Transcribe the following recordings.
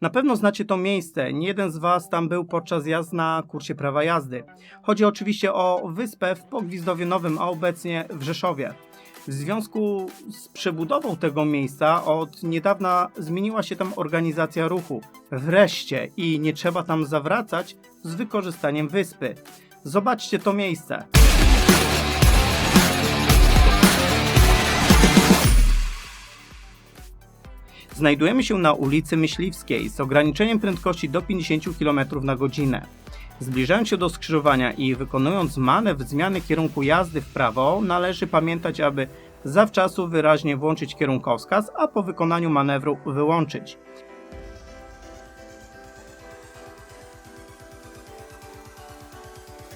Na pewno znacie to miejsce, nie jeden z Was tam był podczas jazd na kursie prawa jazdy. Chodzi oczywiście o wyspę w Pogwizdowie Nowym, a obecnie w Rzeszowie. W związku z przebudową tego miejsca od niedawna zmieniła się tam organizacja ruchu. Wreszcie i nie trzeba tam zawracać z wykorzystaniem wyspy. Zobaczcie to miejsce. Znajdujemy się na ulicy Myśliwskiej z ograniczeniem prędkości do 50 km na godzinę. Zbliżając się do skrzyżowania i wykonując manewr zmiany kierunku jazdy w prawo, należy pamiętać, aby zawczasu wyraźnie włączyć kierunkowskaz, a po wykonaniu manewru wyłączyć.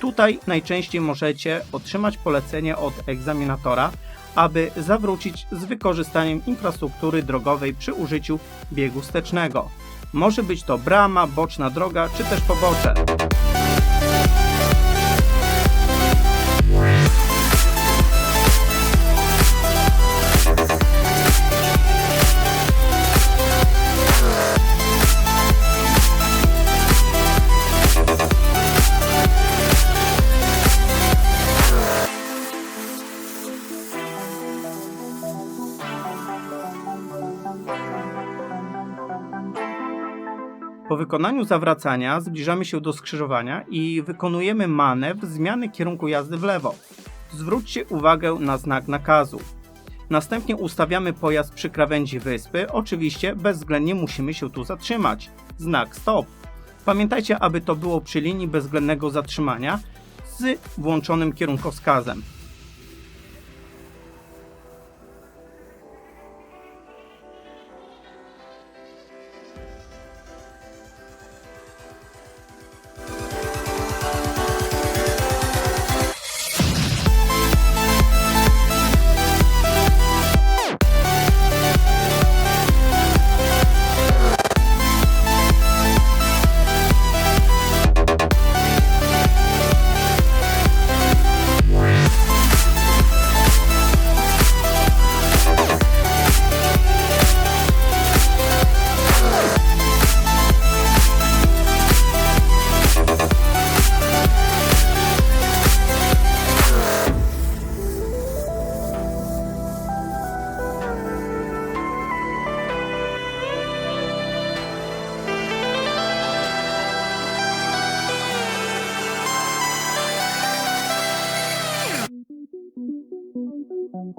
Tutaj najczęściej możecie otrzymać polecenie od egzaminatora, aby zawrócić z wykorzystaniem infrastruktury drogowej przy użyciu biegu wstecznego. Może być to brama, boczna droga czy też pobocze. Po wykonaniu zawracania zbliżamy się do skrzyżowania i wykonujemy manewr zmiany kierunku jazdy w lewo. Zwróćcie uwagę na znak nakazu. Następnie ustawiamy pojazd przy krawędzi wyspy. Oczywiście bezwzględnie musimy się tu zatrzymać. Znak stop. Pamiętajcie, aby to było przy linii bezwzględnego zatrzymania z włączonym kierunkowskazem. I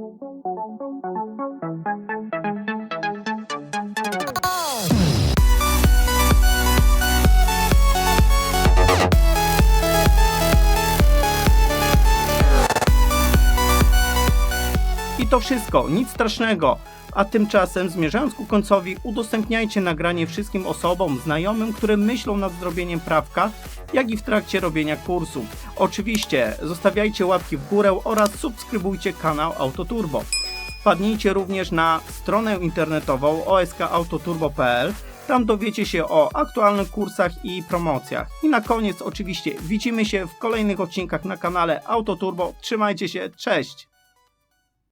to wszystko, nic strasznego. A tymczasem, zmierzając ku końcowi, udostępniajcie nagranie wszystkim osobom, znajomym, które myślą nad zrobieniem prawka, jak i w trakcie robienia kursu. Oczywiście, zostawiajcie łapki w górę oraz subskrybujcie kanał Autoturbo. Wpadnijcie również na stronę internetową oskautoturbo.pl. Tam dowiecie się o aktualnych kursach i promocjach. I na koniec oczywiście widzimy się w kolejnych odcinkach na kanale Autoturbo. Trzymajcie się, cześć!